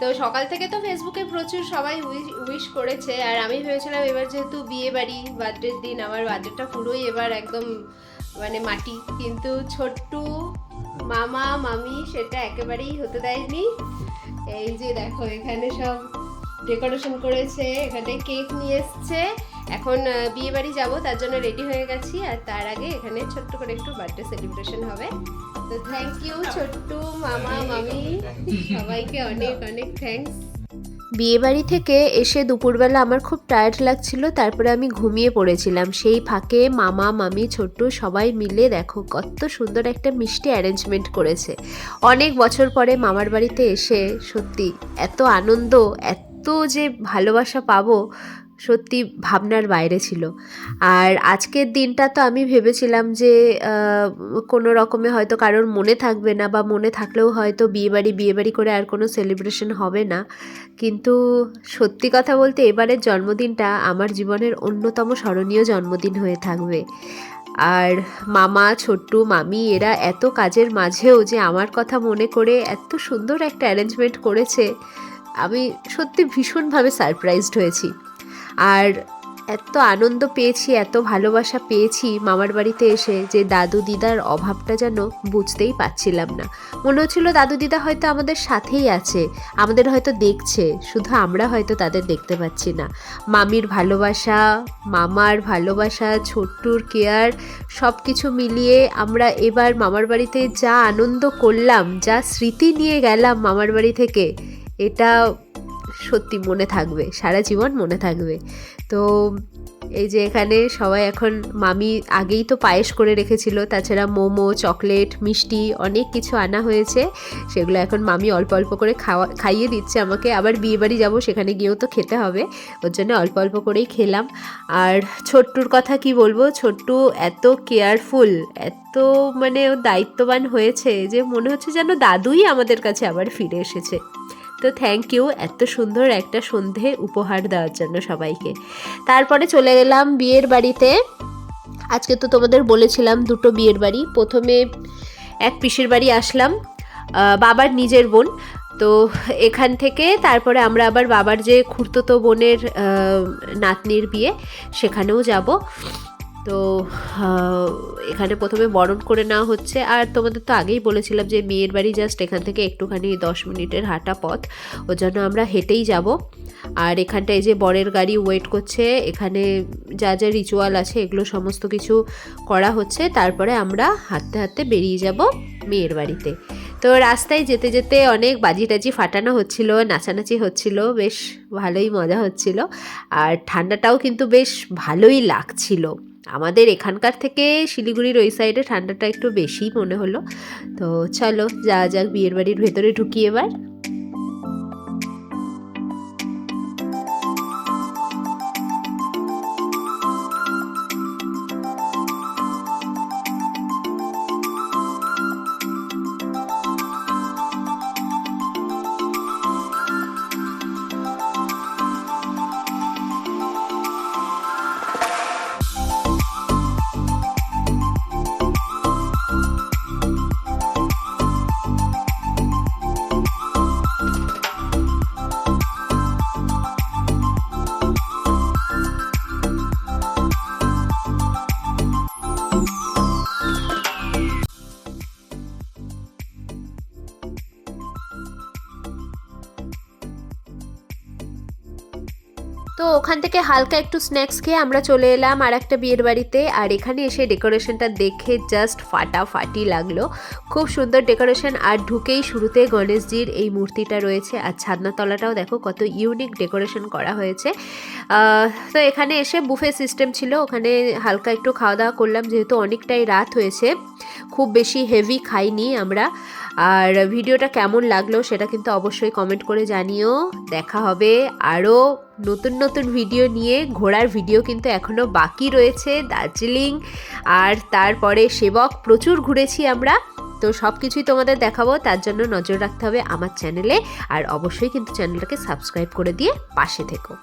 তো সকাল থেকে তো ফেসবুকে প্রচুর সবাই উইশ করেছে। আর আমি ভেবেছিলাম এবার যেহেতু বিয়ে বাড়ি বার্থডের দিন, আমার বার্থডেটা পুরোই এবার একদম মানে মাটি। কিন্তু ছোট্টু, মামা, মামি সেটা একেবারেই হতে দেয়নি। এই যে দেখো, এখানে সব ডেকোরেশন করেছে, এখানে কেক নিয়ে এসছে। এখন বিয়ে বাড়ি যাব তার জন্য রেডি হয়ে গেছি আর তার আগে এখানে ছোট্ট করে একটু বার্থডে সেলিব্রেশন হবে। তো থ্যাংক ইউ ছোট্টু মামা মামি সবাইকে অনেক অনেক থ্যাঙ্কস বিয়েবাড়ি থেকে এসে দুপুরবেলা আমার খুব টায়ার্ড লাগছিল তারপরে আমি ঘুমিয়ে পড়েছিলাম। সেই ফাঁকে মামা মামি ছোট্টু সবাই মিলে দেখো কত সুন্দর একটা মিষ্টি অ্যারেঞ্জমেন্ট করেছে। অনেক বছর পরে মামার বাড়িতে এসে সত্যি এত আনন্দ এত যে ভালোবাসা পাবো সত্যি ভাবনার বাইরে ছিল। আর আজকের দিনটা তো আমি ভেবেছিলাম যে কোনো রকমে হয়তো কারোর মনে থাকবে না বা মনে থাকলেও হয়তো বিয়েবাড়ি বিয়েবাড়ি করে আর কোনো সেলিব্রেশন হবে না। কিন্তু সত্যি কথা বলতে এবারের জন্মদিনটা আমার জীবনের অন্যতম স্মরণীয় জন্মদিন হয়ে থাকবে। আর মামা, ছোট্টু, মামি এরা এত কাজের মাঝেও যে আমার কথা মনে করে এত সুন্দর একটা অ্যারেঞ্জমেন্ট করেছে, আমি সত্যি ভীষণভাবে সারপ্রাইজড হয়েছি। আর এত আনন্দ পেয়েছি, এত ভালোবাসা পেয়েছি মামার বাড়িতে এসে যে দাদু দিদার অভাবটা যেন বুঝতেই পারছিলাম না। মনে হচ্ছিল দাদু দিদা হয়তো আমাদের সাথেই আছে, আমাদের হয়তো দেখছে, শুধু আমরা হয়তো তাদের দেখতে পাচ্ছি না। মামির ভালোবাসা, মামার ভালোবাসা, ছোট্টুর কেয়ার সব কিছু মিলিয়ে আমরা এবার মামার বাড়িতে যা আনন্দ করলাম, যা স্মৃতি নিয়ে গেলাম মামার বাড়ি থেকে, এটা সত্যি মনে থাকবে, সারা জীবন মনে থাকবে। তো এই যে এখানে সবাই এখন, মামি আগেই তো পায়েস করে রেখেছিল, তাছাড়া মোমো, চকলেট, মিষ্টি অনেক কিছু আনা হয়েছে, সেগুলো এখন মামি অল্প অল্প করে খাওয়া, খাইয়ে দিচ্ছে আমাকে, আবার বিয়েবাড়ি যাব, সেখানে গিয়েও তো খেতে হবে, ওর জন্য অল্প অল্প করেই খেলাম। আর ছোট্টুর কথা কি বলব, ছোট্টু এত কেয়ারফুল, এত মানে দায়িত্ববান হয়েছে যে মনে হচ্ছে যেন দাদুই আমাদের কাছে আবার ফিরে এসেছে। তো থ্যাংক ইউ এত সুন্দর একটা সন্ধে উপহার দেওয়ার জন্য সবাইকে। তারপরে চলে গেলাম বিয়ের বাড়িতে। আজকে তো তোমাদের বলেছিলাম দুটো বিয়ের বাড়ি। প্রথমে এক পিসির বাড়ি আসলাম বাবার নিজের বোন। তো এখান থেকে তারপরে আমরা আবার বাবার যে খুড়তুতো বোনের নাতনির বিয়ে, সেখানেও যাব। তো এখানে প্রথমে বরণ করে নেওয়া হচ্ছে। আর তোমাদের তো আগেই বলেছিলাম যে মেয়ের বাড়ি জাস্ট এখান থেকে একটুখানি দশ মিনিটের হাঁটা পথ। ওর জন্য আমরা হেঁটেই যাব। আর এখানটায় যে বরের গাড়ি ওয়েট করছে, এখানে যা যা রিচুয়াল আছে, এগুলো সমস্ত কিছু করা হচ্ছে। তারপরে আমরা হাঁটতে হাঁটতে বেরিয়ে যাব মেয়ের বাড়িতে। তো রাস্তায় যেতে যেতে অনেক বাজি টাজি ফাটানো হচ্ছিল, নাচানাচি হচ্ছিল, বেশ ভালোই মজা হচ্ছিল। আর ঠান্ডাটাও কিন্তু বেশ ভালোই লাগছিল। আমাদের এখানকার থেকে শিলিগুড়ির ওই সাইডে ঠান্ডাটা একটু বেশি মনে হলো। তো চলো যা যাক বিয়ের বাড়ির ভেতরে ঢুকি এবার। তো ওখান থেকে হালকা একটু স্ন্যাক্স খেয়ে আমরা চলে এলাম আর একটা বিয়ের বাড়িতে। আর এখানে এসে ডেকোরেশনটা দেখে জাস্ট ফাটাফাটি লাগল। খুব সুন্দর ডেকোরেশন আর ঢুকেই শুরুতে গণেশজির এই মূর্তিটা রয়েছে। আর ছাদনাতলাটাও দেখো কত ইউনিক ডেকোরেশন করা হয়েছে। তো এখানে এসে বুফে সিস্টেম ছিল। ওখানে হালকা একটু খাওয়া দাওয়া করলাম, যেহেতু অনেকটাই রাত হয়েছে। খুব বেশি হেভি খাইনি আমরা। আর ভিডিওটা কেমন লাগল সেটা কিন্তু অবশ্যই কমেন্ট করে জানিও। দেখা হবে আরও নতুন নতুন ভিডিও নিয়ে ঘোরার ভিডিও কিন্তু এখনও বাকি রয়েছে দার্জিলিং। আর তারপরে সেবক, প্রচুর ঘুরেছি আমরা। তো সব কিছুই তোমাদের দেখাবো, তার জন্য নজর রাখতে হবে আমার চ্যানেলে। আর অবশ্যই কিন্তু চ্যানেলটাকে সাবস্ক্রাইব করে দিয়ে পাশে থেকো।